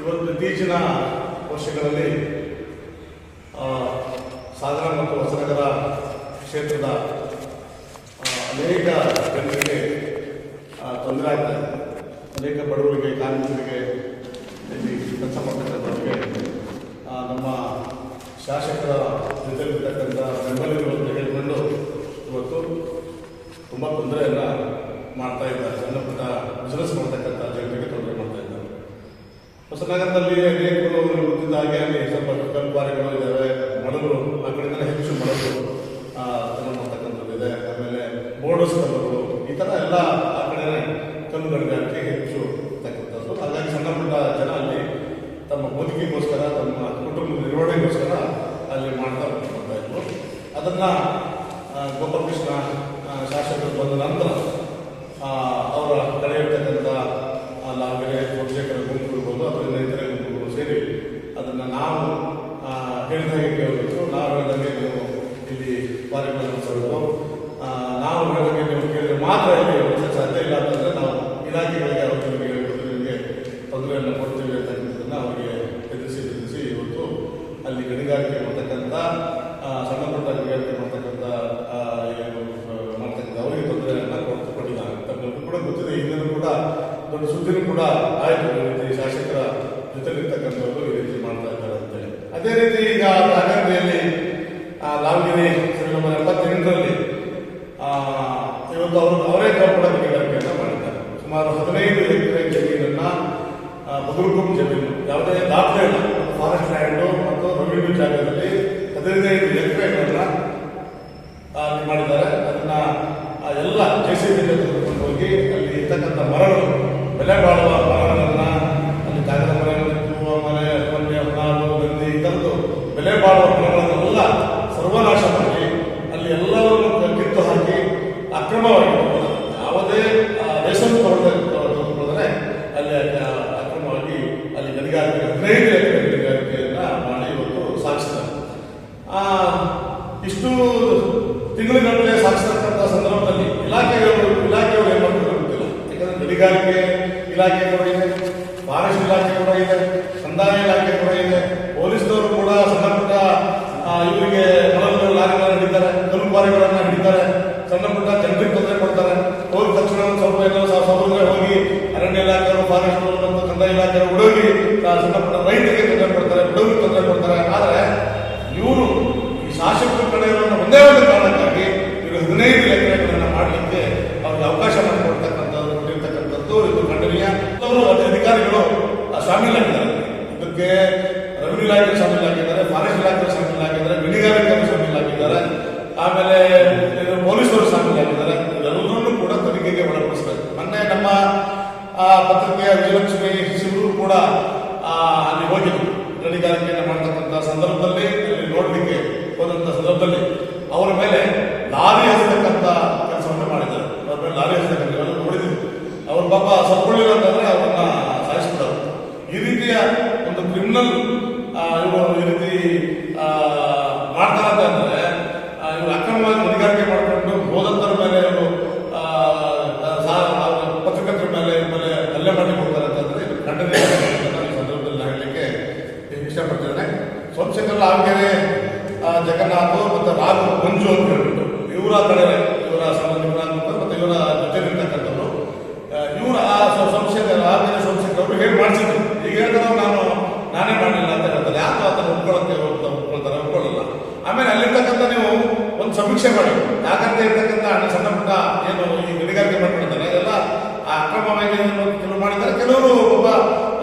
ಇವತ್ತು ಇತ್ತೀಚಿನ ವರ್ಷಗಳಲ್ಲಿ ಸಾಗರ ಮತ್ತು ಹೊಸನಗರ ಕ್ಷೇತ್ರದ ಅನೇಕ ಜನರಿಗೆ ತೊಂದರೆ ಆಗ್ತಾ ಇದೆ. ಅನೇಕ ಬಡವರಿಗೆ, ಕಾರ್ಮಿಕರಿಗೆ, ಇಲ್ಲಿ ಕೆಲಸ ಮಾಡ್ತಕ್ಕಂಥವ್ರಿಗೆ ನಮ್ಮ ಶಾಸಕರ ಜೊತೆಲಿರ್ತಕ್ಕಂಥ ಬೆಂಬಲಿಗರು ಹೇಳಿಕೊಂಡು ಇವತ್ತು ತುಂಬ ತೊಂದರೆಯನ್ನು ಮಾಡ್ತಾ ಇದ್ದಾರೆ. ಸಣ್ಣ ಪುಟ್ಟ ಬಿಸ್ನೆಸ್ ಮಾಡ್ತಕ್ಕಂಥ ಜನರಿಗೆ ತೊಂದರೆ ಮಾಡ್ತಾ ಇದ್ದಾರೆ ಹೊಸನಗರದಲ್ಲಿ ಅನೇಕರು ಗೊತ್ತಿದ್ದ ಹಾಗೆ ಅಲ್ಲಿ ಸ್ವಲ್ಪ ಕಲ್ಪಾರಿಗಳು ಇದ್ದಾವೆ ಮಡಗಳು ಆ ಕಡೆಯಿಂದ ಹೆಚ್ಚು ಮಡಗಳು ಮಾಡ್ತಕ್ಕಂಥದ್ದು ಇದೆ ಆಮೇಲೆ ಬೋರ್ಡರ್ಸ್ ಕಲ್ಲುಗಳು, ಈ ಥರ ಎಲ್ಲ ಆ ಕಡೆ ಕಲ್ಲು ಗಣಿಗಾರಿಕೆ ಹೆಚ್ಚು ಇರ್ತಕ್ಕಂಥದ್ದು ಹಾಗಾಗಿ ಸಣ್ಣಪುಟ್ಟ ಜನ ಅಲ್ಲಿ ತಮ್ಮ ಬದುಕಿಗೋಸ್ಕರ, ತಮ್ಮ ಕುಟುಂಬದ ನಿರ್ವಹಣೆಗೋಸ್ಕರ ಅಲ್ಲಿ ಮಾಡ್ತಾ ಬರ್ತಾ ಇದ್ರು ಅದನ್ನ ಗೋಪಾಲಕೃಷ್ಣ ಶಾಸಕರು ಬಂದ ನಂತರ ನಾವು ನೀವು ಕೇಳಿದ್ರೆ ಮಾತ್ರ ಸಾಧ್ಯ ಇಲ್ಲ ಅಂತಂದರೆ ನಾವು ಇಲಾಖೆಗಳಿಗೆ ನಿಮಗೆ ತೊಂದರೆಯನ್ನು ಕೊಡ್ತೀವಿ ಅವರಿಗೆ ಎದುರಿಸಿ ಎದುರಿಸಿ ಇವತ್ತು ಅಲ್ಲಿ ಗಣಿಗಾರಿಕೆ ಮಾಡ್ತಕ್ಕಂಥ ಸಣ್ಣ ಪುಟ್ಟ ಗಣಿಗಾರಿಕೆ ಮಾಡ್ತಕ್ಕಂಥ ಮಾಡ್ತಕ್ಕಂಥ ಅವರಿಗೆ ತೊಂದರೆಯನ್ನು ಕೊಟ್ಟು ಕೂಡ ಗೊತ್ತಿದೆ ಹಿಂದಿನೂ ಕೂಡ ದೊಡ್ಡ ಸುದ್ದಿನೂ ಕೂಡ ಆಯಿತು. ಈ ರೀತಿ ಈ ರೀತಿ ಮಾಡ್ತಾ ಇದ್ದಾರೆ ಅದೇ ರೀತಿ ಈಗ ದಾವಣಗೆರೆಯಲ್ಲಿ ಲಾಲ್ಗಿರಿ ಆ, ಇವತ್ತು ಅವರು ಅವರೇ ಕಬ್ಬಡ ಗಣಿಗಾರಿಕೆಯನ್ನು ಮಾಡಿದ್ದಾರೆ. ಸುಮಾರು ಹದಿನೈದು ಎಕರೆ ಜಮೀನನ್ನ ಬದುರುಗುಂ ಜಮೀನು ಯಾವುದೇ ದಾಖಲೆ ಇಲ್ಲ ಫಾರೆಸ್ಟ್ ಲ್ಯಾಂಡು ಮತ್ತು ರೆವಿನ್ಯೂ ಜಾಗದಲ್ಲಿ ಹದಿನೈದು ಎಕರೆಗಳನ್ನ ಅಲ್ಲಿ ಮಾಡಿದ್ದಾರೆ ಅದನ್ನ ಆ, ಎಲ್ಲ ಜೆ ಸಿ ಬಿ ತೆಗೆದುಕೊಂಡು ಹೋಗಿ ಅಲ್ಲಿ ಇರ್ತಕ್ಕಂಥ ಮರಗಳು ಬೆಲೆ ಬಾಳುವ ಮರಗಳನ್ನ ಅಲ್ಲಿ ಕಾಗದ ಮರಗಳಿತ್ತು ಆಮೇಲೆ ಮೊನ್ನೆ ಹೊನ್ನಾಳು ಗಂಧಿ ಈ ಥರದ್ದು ಬೆಲೆ ಬಾಳುವ ಮರಗಳನ್ನೆಲ್ಲ ಸರ್ವನಾಶ ಮಾಡಿ ಅಲ್ಲಿ ಎಲ್ಲವನ್ನು ಕಿತ್ತು ಹಾಕಿ ಅಕ್ರಮವಾಗಿ ತಗೊಂಡು ಯಾವುದೇ ರೇಷನ್ ತಗೊಂಡ್ರೆ ಅಲ್ಲಿ ಆ, ಅಕ್ರಮವಾಗಿ ಅಲ್ಲಿ ಗಣಿಗಾರಿಕೆ ಹದಿನೈದು ಎಕರೆ ಗಣಿಗಾರಿಕೆಯನ್ನ ಮಾಡಿ ಇವತ್ತು ಸಾಗಿಸ್ತಾರೆ ಆ, ಇಷ್ಟು ತಿಂಗಳಿಗಟ್ಟಲೆ ಸಾಗಿಸ್ತಕ್ಕಂಥ ಸಂದರ್ಭದಲ್ಲಿ ಇಲಾಖೆಯವರು ಇಲಾಖೆಯವರು ಏನು ಮಾಡ್ತಾರೆ ಗೊತ್ತಿಲ್ಲ ಯಾಕಂದ್ರೆ ಗಣಿಗಾರಿಕೆ ಇಲಾಖೆ ಕೂಡ ಇದೆ ಫಾರೆಸ್ಟ್ ಇಲಾಖೆ ಕೂಡ ಇದೆ ಕಂದಾಯ ಇಲಾಖೆ ಕೂಡ ಇದೆ. ಪೊಲೀಸ್ನವರು ಕೂಡ ಸಣ್ಣ ಪುಟ್ಟ ಆ, ಇವರಿಗೆ ಮರಳು ಲಾರಿಗಳನ್ನು ಹಿಡಿತಾರೆ ಕಲ್ಲುಪಾರಿಗಳನ್ನ ಹಿಡಿತಾರೆ. ಸಣ್ಣ ಪುಟ್ಟ ಜನರಿಗೆ ತೊಂದರೆ ಕೊಡ್ತಾರೆ. ಹೋದ ತಕ್ಷಣ ಸ್ವಲ್ಪ ಹೋಗಿ ಅರಣ್ಯ ಇಲಾಖೆಯವರು ಫಾರೆಸ್ಟ್ ಮತ್ತು ಕಂದಾಯ ಇಲಾಖೆಯವರು ಹುಡುಗಿ ಸಣ್ಣ ಪುಟ್ಟ ರೈತರಿಗೆ ತೊಂದರೆ ಕೊಡ್ತಾರೆ ಹುಡುಗರಿಗೆ ತೊಂದರೆ ಕೊಡ್ತಾರೆ ಆದರೆ ಇವರು ಈ ಶಾಸಕರ ಕಡೆ ಇರೋನ್ನ ಒಂದೇ ಒಂದು ಕಾರಣಕ್ಕಾಗಿ ಇವರು ಹದಿನೈದು ಎಕರೆಗಳನ್ನ ಮಾಡಲಿಕ್ಕೆ ಅವ್ರಿಗೆ ಅವಕಾಶ ಮಾಡಿಕೊಡ್ತಕ್ಕಂಥದ್ದು ಕೊಟ್ಟಿರ್ತಕ್ಕಂಥದ್ದು ಇದು ಖಂಡನೀಯ ಅವರು ಅಧಿಕಾರಿಗಳು ಆ, ಶಾಮೀಲಾಗಿದ್ದಾರೆ ಇದಕ್ಕೆ ರೆವಿನ್ಯೂ ಇಲಾಖೆ ಶಾಮೀಲಾಗಿದ್ದಾರೆ ಫಾರೆಸ್ಟ್ ಇಲಾಖೆ ಶಾಮೀಲಾಗಿದ್ದಾರೆ ಗಣಿಗಾರಿಕೆ ಶಾಮೀಲಾಗಿದ್ದಾರೆ ಆಮೇಲೆ ಇದು ಪೊಲೀಸರು ಶಾಮೀಲಾಗಿದ್ದಾರೆ ಇವರೆಲ್ಲರನ್ನೂ ಕೂಡ ತನಿಖೆಗೆ ಒಳಪಡಿಸಬೇಕು ಮೊನ್ನೆ ನಮ್ಮ ಆ, ಪತ್ರಿಕೆಯ ವಿಜಯಲಕ್ಷ್ಮಿ ಶಿವರು ಕೂಡ ಆ, ಅಲ್ಲಿ ಹೋಗಿದ್ರು ಗಣಿಗಾರಿಕೆಯನ್ನು ಮಾಡ್ತಕ್ಕಂಥ ಸಂದರ್ಭದಲ್ಲಿ ಅಲ್ಲಿ ನೋಡ್ಲಿಕ್ಕೆ ಹೋದಂತ ಸಂದರ್ಭದಲ್ಲಿ ಅವರ ಮೇಲೆ ಲಾರಿ ಹಚ್ಚತಕ್ಕಂಥ ಕೆಲಸವನ್ನು ಮಾಡಿದ್ದಾರೆ. ಅವರ ಮೇಲೆ ಲಾರಿ ಹಚ್ಚತಕ್ಕಂಥ ನೋಡಿದ್ದೀವಿ. ಅವ್ರ ಪಾಪ ಸತ್ಕೊಳ್ಳಿಲ್ಲ ಅಂತಂದ್ರೆ ಅವ್ರನ್ನ ಸಾಯಿಸ್ಬಿಡೋರು ಈ ರೀತಿಯ ಒಂದು ಕ್ರಿಮಿನಲ್ ಇವರು ಈ ರೀತಿ ಮಾಡ್ತಾರೆ ಅಂತಂದ್ರೆ ಆ, ಇವರು ಅಕ್ರಮವಾಗಿ ಗಣಿಗಾರಿಕೆ ಮಾಡಿಕೊಂಡು ಹೋದಂತರ ಮೇಲೆ ಇವರು ಪತ್ರಕರ್ತರ ಮೇಲೆ ಮೇಲೆ ಹಲ್ಲೆ ಮಾಡಿ ಹೋಗ್ತಾರೆ ಅಂತಂದ್ರೆ ಖಂಡನೀಯ ಅಂತ ಸಂದರ್ಭದಲ್ಲಿ ಹೇಳಲಿಕ್ಕೆ ಇಷ್ಟಪಡ್ತೇನೆ ಸೋಮಶೇಖರ್ ಲಾಲ್ಗೆರೆ ಜಗನ್ನಾಥ್ ಮತ್ತು ರಾಘು ಮಂಜು ಅಂತ ಹೇಳ್ಬಿಟ್ಟು ಇವರ ಕಡೆ ಇವರ ಸಂಬಂಧಿಕರ ಮತ್ತು ಇವರ ಜೊತೆಲಿರ್ತಕ್ಕಂಥವ್ರು ಇವರ ಆ ಸಂಸ್ಥೆ ಸೋಮಶೇಖರ್ ಸಂಸ್ಥೆಯವರು ಹೇಳಿ ಮಾಡಿಸಿದ್ರು? ಈಗ ಹೇಳ್ತಾರೆ ನಾನು, ನಾನೇ ಮಾಡಲಿಲ್ಲ ಅಂತ ಹೇಳ್ತಾರೆ. ಯಾರು ಆತನ ಒಪ್ಕೊಳ್ಳೋಕೆ ಹೋಗ್ತಾ ಒಪ್ಕೊಳ್ತಾರೆ ಒಪ್ಕೊಳ್ಳಲ್ಲ ಆಮೇಲೆ ಅಲ್ಲಿರ್ತಕ್ಕಂಥ ನೀವು ಒಂದು ಸಮೀಕ್ಷೆ ಮಾಡಿ. ಯಾಕಂತ ಇರ್ತಕ್ಕಂಥ ಹಣ ಸಣ್ಣ ಪುಟ್ಟ ಏನು ಈ ಗಣಿಗಾರಿಕೆ ಮಾಡ್ಕೊಂಡಿದ್ದಾರೆ ಆ ಅಕ್ರಮವಾಗಿ ಕೆಲವು ಮಾಡಿದ್ದಾರೆ. ಕೆಲವರು ಒಬ್ಬ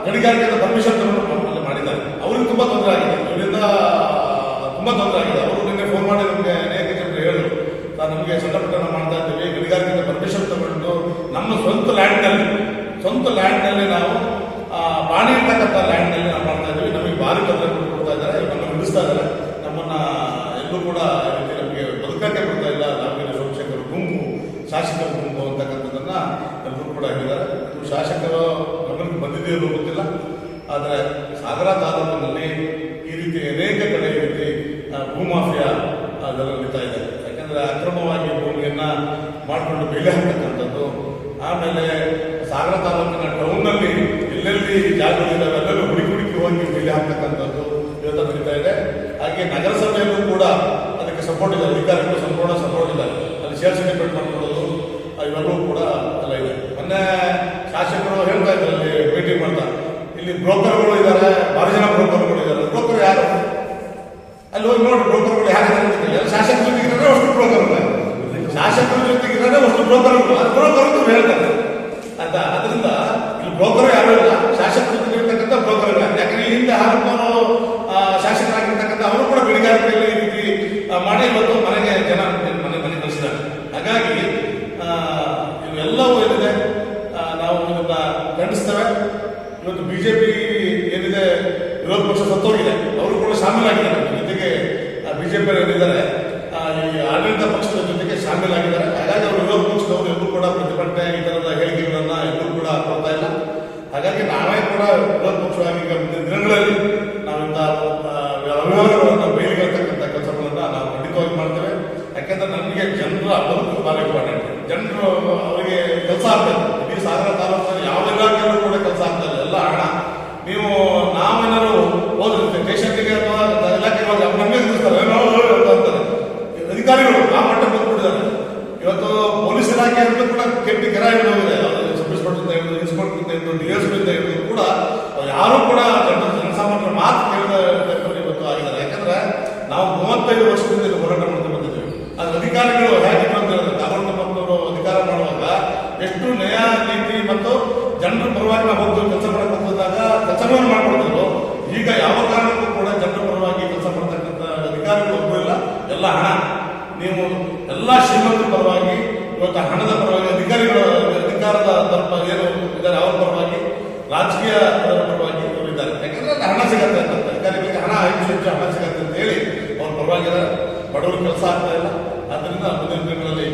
ಗಣಿಗಾರಿಕೆ ಪರ್ಮಿಷನ್ ತಗೊಂಡು ಮಾಡಿದ್ದಾರೆ. ಅವ್ರಿಗೆ ತುಂಬ ತೊಂದರೆ ಆಗಿದೆ. ಇವರಿಂದ ತುಂಬ ತೊಂದರೆ ಆಗಿದೆ. ಅವರು ನಿನ್ನೆ ಫೋನ್ ಮಾಡಿ ನಮಗೆ ಅನೇಕ ಜನರು ಹೇಳಿದ್ರು ಸರ್ ನಮಗೆ ಚಂದ್ರಪಟ್ಟಣ ಮಾಡ್ತಾ ಇದ್ದೀವಿ ಗಣಿಗಾರಿಕೆಯಿಂದ ಪರ್ಮಿಷನ್ ತಗೊಂಡು ನಮ್ಮ ಸ್ವಂತ ಲ್ಯಾಂಡ್ನಲ್ಲಿ ಸ್ವಂತ ಲ್ಯಾಂಡ್ನಲ್ಲಿ ನಾವು ಬಾಣಿ ಇರ್ತಕ್ಕಂಥ ಲ್ಯಾಂಡ್ನಲ್ಲಿ ನಾವು ಮಾಡ್ತಾ ಇದ್ದೀವಿ. ನಮಗೆ ಭಾರಿ ತೊಂದರೆ ಕೊಡ್ತಾ ಇದ್ದಾರೆ ನಮ್ಮನ್ನು ಬಿಡಿಸ್ತಾ ಇದ್ದಾರೆ ನಮ್ಮನ್ನ ಎಲ್ಲರೂ ಕೂಡ ನಮಗೆ ಬದುಕಕ್ಕೆ ಕೊಡ್ತಾ ಇಲ್ಲ. ನಮಗೆ ಸೋಮಶೇಖರ ಗುಂಪು, ಶಾಸಕರ ಗುಂಪು ಅಂತಕ್ಕಂಥದ್ದನ್ನ ಎಲ್ಲರೂ ಕೂಡ ಹೇಳಿದ್ದಾರೆ. ಶಾಸಕರು ಗಮನಕ್ಕೆ ಬಂದಿದೆಯೋ ಗೊತ್ತಿಲ್ಲ. ಆದರೆ ಸಾಗರ ತಾಲೂಕಿನಲ್ಲಿ ಈ ರೀತಿ ಅನೇಕ ಕಡೆ ಈ ರೀತಿ ಭೂಮಾಫಿಯಾ ಅದರಲ್ಲಿ ಅಕ್ರಮವಾಗಿ ಭೂಮಿಯನ್ನು ಮಾಡಿಕೊಂಡು ಬೆಲೆ ಹಾಕ್ತಕ್ಕಂಥದ್ದು. ಆಮೇಲೆ ಸಾಗರ ತಾಲೂಕಿನ ಟೌನ್ನಲ್ಲಿ ಎಲ್ಲೆಲ್ಲಿ ಜಾಗಗಳಿದ್ದಾವೆ ಅಲ್ಲೆಲ್ಲೂ ಹುಡುಕಿ ಬೀಗ ಹಾಕ್ತಕ್ಕಂಥದ್ದು ಇವತ್ತು ನಡೀತಾ ಇದೆ. ಹಾಗೆ ನಗರಸಭೆಯಲ್ಲೂ ಕೂಡ ಅದಕ್ಕೆ ಸಪೋರ್ಟ್ ಇದೆ ಅಧಿಕಾರಿಗಳು ಸಂಪೂರ್ಣ ಸಪೋರ್ಟ್ ಇದೆ ಅಲ್ಲಿ ಶೇರ್ ಸರ್ಟಿಫಿಕೇಟ್ ಮಾಡ್ಕೊಳ್ಳೋದು ಇವೆಲ್ಲವೂ ಕೂಡ ಎಲ್ಲ ಇದೆ. ಮೊನ್ನೆ ಶಾಸಕರು ಹೇಳ್ತಾ ಇದ್ದಾರೆ ಅಲ್ಲಿ ಭೇಟಿ ಮಾಡ್ತಾ. ಇಲ್ಲಿ ಬ್ರೋಕರ್ಗಳು ಇದ್ದಾರೆ ಭಾರಿ ಜನ ಬ್ರೋಕರ್ಗಳು ಇದ್ದಾರೆ ಬ್ರೋಕರ್ ಯಾರು? ಅಲ್ಲಿ ಹೋಗಿ ನೋಡಿ, ಬ್ರೋಕರ್ಗಳು ಯಾರು ಎಲ್ಲ ಶಾಸಕರ ಜೊತೆಗಿದ್ರೆ ಅಷ್ಟು ಬ್ರೋಕರ್ಗಳು ಶಾಸಕರ ಅದು ಬ್ರೋಕರ್ ಅಂತ ಹೇಳ್ತಾರೆ. ಅಂತ ಅದರಿಂದ ಇಲ್ಲಿ ಬ್ರೋಕರ್ ಯಾರು ಇಲ್ಲ. ಶಾಸಕ ಇರ್ತಕ್ಕಂಥ ಇಲ್ಲ. ಯಾಕಂದ್ರೆ ಹಿಂದೆ ಹಾರಪ್ಪನವರು ಶಾಸಕರಾಗಿರ್ತಕ್ಕಂಥ ಅವರು ಕೂಡ ಬಿಡಿಗಾರಿಕೆಯಲ್ಲಿ ಈ ರೀತಿ ಮಾಡಿ ಮತ್ತು ಮನೆಗೆ ಜನ ಮನೆ ಮನೆ ಕಳಿಸಿದ್ದಾರೆ. ಹಾಗಾಗಿ ಇವೆಲ್ಲವೂ ಏನಿದೆ? ನಾವು ಇವನ್ನ ಖಂಡಿಸ್ತೇವೆ. ಇವತ್ತು ಬಿಜೆಪಿ ಏನಿದೆ, ವಿರೋಧ ಪಕ್ಷ ಸತ್ತೋಗಿದೆ. ಅವರು ಕೂಡ ಶಾಮೀಲಾಗಿದ್ದಾರೆ. ಜೊತೆಗೆ ಬಿಜೆಪಿ ಏನಿದ್ದಾರೆ ಈ ಆಡಳಿತ ಪಕ್ಷದ ಜೊತೆಗೆ ಶಾಮೀಲಾಗಿದ್ದಾರೆ ಹಾಗಾಗಿ ಅವರು ವಿರೋಧ ಪಕ್ಷದವರು ಎಲ್ಲರೂ ಕೂಡ ಪ್ರತಿಭಟನೆ ಈ ತರದ ಹೇಳಿಕೆಗಳನ್ನ ಎಲ್ಲರೂ ಕೂಡ ಕೊಡ್ತಾ ಇಲ್ಲ ಹಾಗಾಗಿ ನಾವೇ ಕೂಡ ವಿರೋಧ ಪಕ್ಷವಾಗಿ ಮುಂದಿನ ದಿನಗಳಲ್ಲಿ ನಾವಿಂತ ಅವ್ಯವಹಾರಗಳನ್ನು ಬಯಲಿಗೆಳ್ತಕ್ಕಂಥ ಕೆಲಸಗಳನ್ನ ನಾವು ಖಂಡಿತವಾಗಿ ಮಾಡ್ತೇವೆ. ಯಾಕಂದ್ರೆ ನಮಗೆ ಜನರ ಬದುಕು ಬಹಳ ಇಂಪಾರ್ಟೆಂಟ್ ಜನರು ಅವರಿಗೆ ಕೆಲಸ ಆಗ್ತದೆ. ರಾಜಕೀಯ ಪರವಾಗಿ ತೋರಿದ್ದಾರೆ ಯಾಕಂದ್ರೆ ಹಣ ಸಿಗತ್ತೆ ಅಂತ. ಹಣ ಹೆಚ್ಚು ಹೆಚ್ಚು ಹಣ ಸಿಗತ್ತೆ ಅಂತ ಹೇಳಿ ಅವ್ರ ಪರವಾಗಿದ್ದಾರೆ ಬಡವರು ಕೆಲಸ ಆಗ್ತಾ ಇಲ್ಲ. ಅದರಿಂದ ಮುಂದಿನ ದಿನಗಳಲ್ಲಿ